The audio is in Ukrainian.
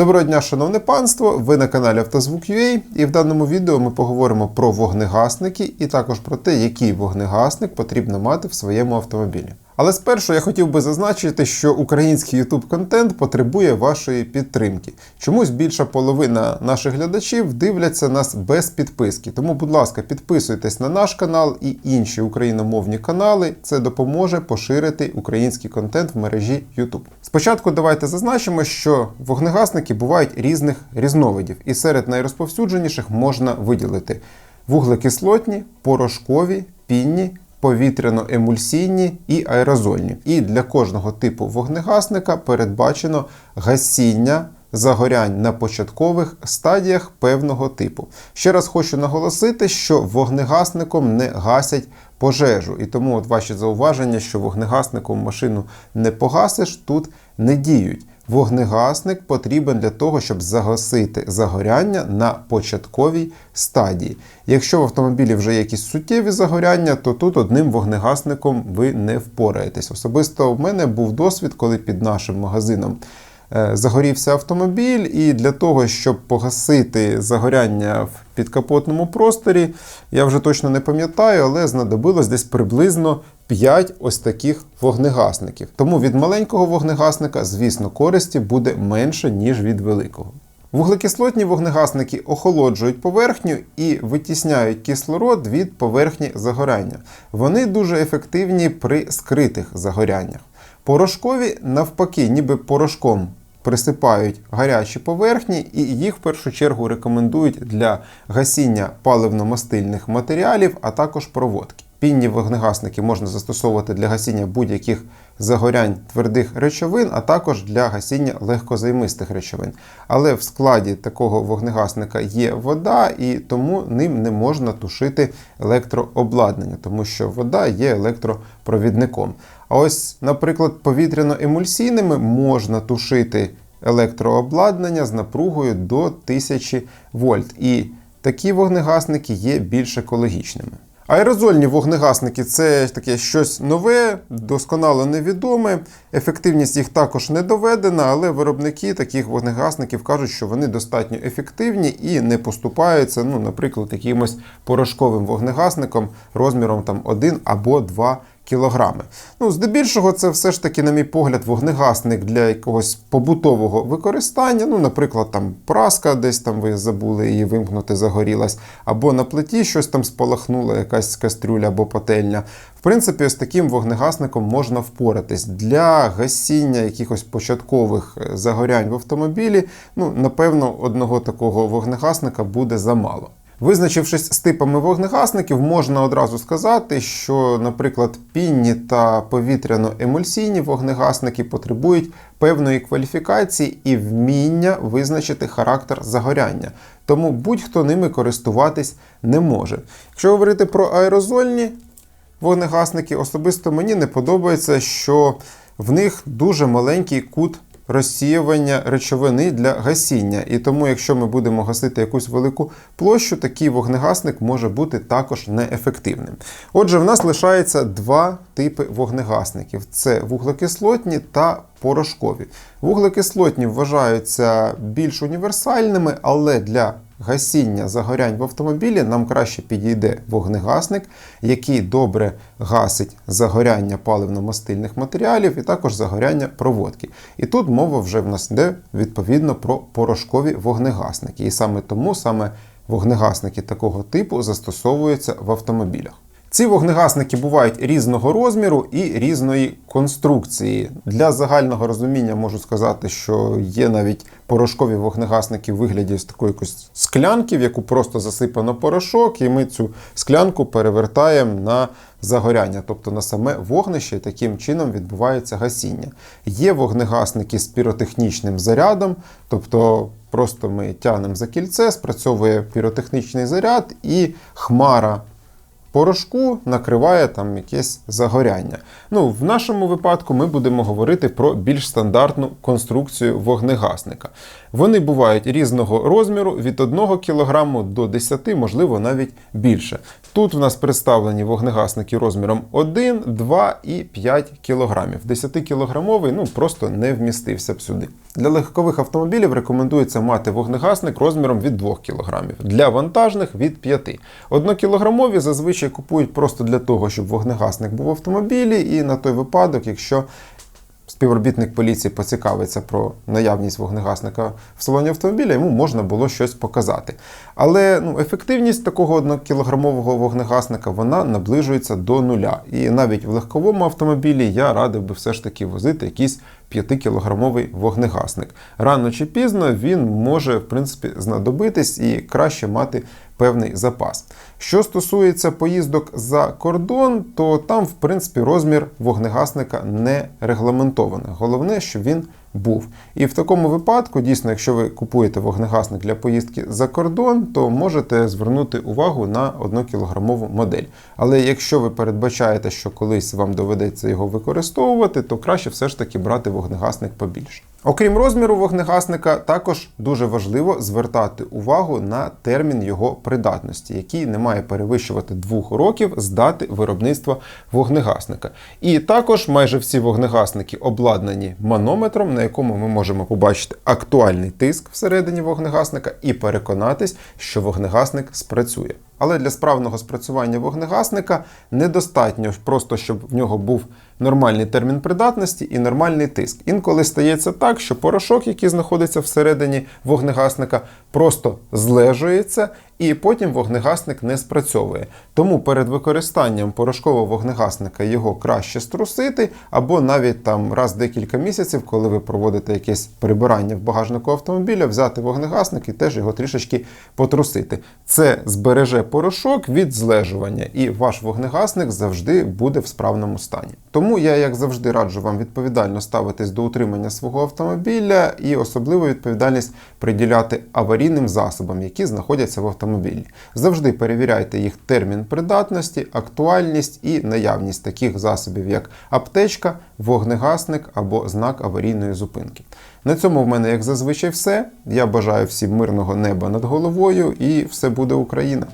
Доброго дня, шановне панство! Ви на каналі Автозвук.ua і в даному відео ми поговоримо про вогнегасники і також про те, який вогнегасник потрібно мати в своєму автомобілі. Але спершу я хотів би зазначити, що український YouTube контент потребує вашої підтримки. Чомусь більша половина наших глядачів дивляться нас без підписки. Тому, будь ласка, підписуйтесь на наш канал і інші україномовні канали. Це допоможе поширити український контент в мережі YouTube. Спочатку давайте зазначимо, що вогнегасники бувають різних різновидів, і серед найрозповсюдженіших можна виділити вуглекислотні, порошкові, пінні повітряно-емульсійні і аерозольні. І для кожного типу вогнегасника передбачено гасіння загорянь на початкових стадіях певного типу. Ще раз хочу наголосити, що вогнегасником не гасять пожежу. І тому от ваші зауваження, що вогнегасником машину не погасиш, тут не діють. Вогнегасник потрібен для того, щоб загасити загоряння на початковій стадії. Якщо в автомобілі вже якісь суттєві загоряння, то тут одним вогнегасником ви не впораєтесь. Особисто в мене був досвід, коли під нашим магазином загорівся автомобіль, і для того, щоб погасити загоряння в підкапотному просторі, я вже точно не пам'ятаю, але знадобилось десь приблизно 5 ось таких вогнегасників. Тому від маленького вогнегасника, звісно, користі буде менше, ніж від великого. Вуглекислотні вогнегасники охолоджують поверхню і витісняють кислород від поверхні загоряння. Вони дуже ефективні при скритих загоряннях. Порошкові, навпаки, ніби порошком присипають гарячі поверхні, і їх в першу чергу рекомендують для гасіння паливно-мастильних матеріалів, а також проводки. Пінні вогнегасники можна застосовувати для гасіння будь-яких загорянь твердих речовин, а також для гасіння легкозаймистих речовин. Але в складі такого вогнегасника є вода, і тому ним не можна тушити електрообладнання, тому що вода є електропровідником. А ось, наприклад, повітряно-емульсійними можна тушити електрообладнання з напругою до 1000 вольт. І такі вогнегасники є більш екологічними. Аерозольні вогнегасники це таке щось нове, досконало невідоме. Ефективність їх також не доведена, але виробники таких вогнегасників кажуть, що вони достатньо ефективні і не поступаються, ну, наприклад, якимось порошковим вогнегасником розміром там 1 або 2 кілограми. Ну, здебільшого, це все ж таки, на мій погляд, вогнегасник для якогось побутового використання. Ну, наприклад, там праска, десь там ви забули її вимкнути, загорілась, або на плиті щось там спалахнуло, якась кастрюля або пательня. В принципі, з таким вогнегасником можна впоратись. Для гасіння якихось початкових е, загорянь в автомобілі, ну, напевно, одного такого вогнегасника буде замало. Визначившись з типами вогнегасників, можна одразу сказати, що, наприклад, пінні та повітряно-емульсійні вогнегасники потребують певної кваліфікації і вміння визначити характер загоряння. Тому будь-хто ними користуватись не може. Якщо говорити про аерозольні вогнегасники, особисто мені не подобається, що в них дуже маленький кут розсіювання речовини для гасіння. І тому, якщо ми будемо гасити якусь велику площу, такий вогнегасник може бути також неефективним. Отже, в нас лишається два типи вогнегасників: це вуглекислотні та порошкові. Вуглекислотні вважаються більш універсальними, але для гасіння загорянь в автомобілі нам краще підійде вогнегасник, який добре гасить загоряння паливно-мастильних матеріалів і також загоряння проводки. І тут мова вже в нас йде відповідно про порошкові вогнегасники. І саме тому саме вогнегасники такого типу застосовуються в автомобілях. Ці вогнегасники бувають різного розміру і різної конструкції. Для загального розуміння можу сказати, що є навіть порошкові вогнегасники в вигляді з такої якоїсь склянки, в яку просто засипано порошок, і ми цю склянку перевертаємо на загоряння, тобто на саме вогнище, і таким чином відбувається гасіння. Є вогнегасники з піротехнічним зарядом, тобто просто ми тягнемо за кільце, спрацьовує піротехнічний заряд і хмара порошку накриває там якесь загоряння. Ну, в нашому випадку ми будемо говорити про більш стандартну конструкцію вогнегасника. Вони бувають різного розміру від 1 кг до 10, можливо, навіть більше. Тут в нас представлені вогнегасники розміром 1, 2 і 5 кг. 10-кілограмовий ну, просто не вмістився б сюди. Для легкових автомобілів рекомендується мати вогнегасник розміром від 2 кг, для вантажних від 5 Однокілограмові зазвичай купують просто для того, щоб вогнегасник був в автомобілі, і на той випадок, якщо співробітник поліції поцікавиться про наявність вогнегасника в салоні автомобіля, йому можна було щось показати. Але ну, ефективність такого однокілограмового вогнегасника вона наближується до нуля. І навіть в легковому автомобілі я радив би все ж таки возити якийсь 5-кілограмовий вогнегасник. Рано чи пізно він може в принципі знадобитись і краще мати певний запас. Що стосується поїздок за кордон, то там, в принципі, розмір вогнегасника не регламентований. Головне, щоб він був. І в такому випадку, дійсно, якщо ви купуєте вогнегасник для поїздки за кордон, то можете звернути увагу на 1-кілограмову модель. Але якщо ви передбачаєте, що колись вам доведеться його використовувати, то краще все ж таки брати вогнегасник побільше. Окрім розміру вогнегасника, також дуже важливо звертати увагу на термін його придатності, який не має перевищувати двох років з дати виробництва вогнегасника. І також майже всі вогнегасники обладнані манометром, на якому ми можемо побачити актуальний тиск всередині вогнегасника і переконатись, що вогнегасник спрацює. Але для справного спрацювання вогнегасника недостатньо просто, щоб в нього був нормальний термін придатності і нормальний тиск. Інколи стається так, що порошок, який знаходиться всередині вогнегасника, просто злежується, і потім вогнегасник не спрацьовує. Тому перед використанням порошкового вогнегасника його краще струсити, або навіть там раз в декілька місяців, коли ви проводите якесь прибирання в багажнику автомобіля, взяти вогнегасник і теж його трішечки потрусити. Це збереже порошок від злежування, і ваш вогнегасник завжди буде в справному стані. Тому я, як завжди, раджу вам відповідально ставитись до утримання свого автомобіля і особливу відповідальність приділяти аварійним засобам, які знаходяться в автомобілі. Завжди перевіряйте їх термін придатності, актуальність і наявність таких засобів, як аптечка, вогнегасник або знак аварійної зупинки. На цьому в мене, як зазвичай, все. Я бажаю всім мирного неба над головою і все буде Україна!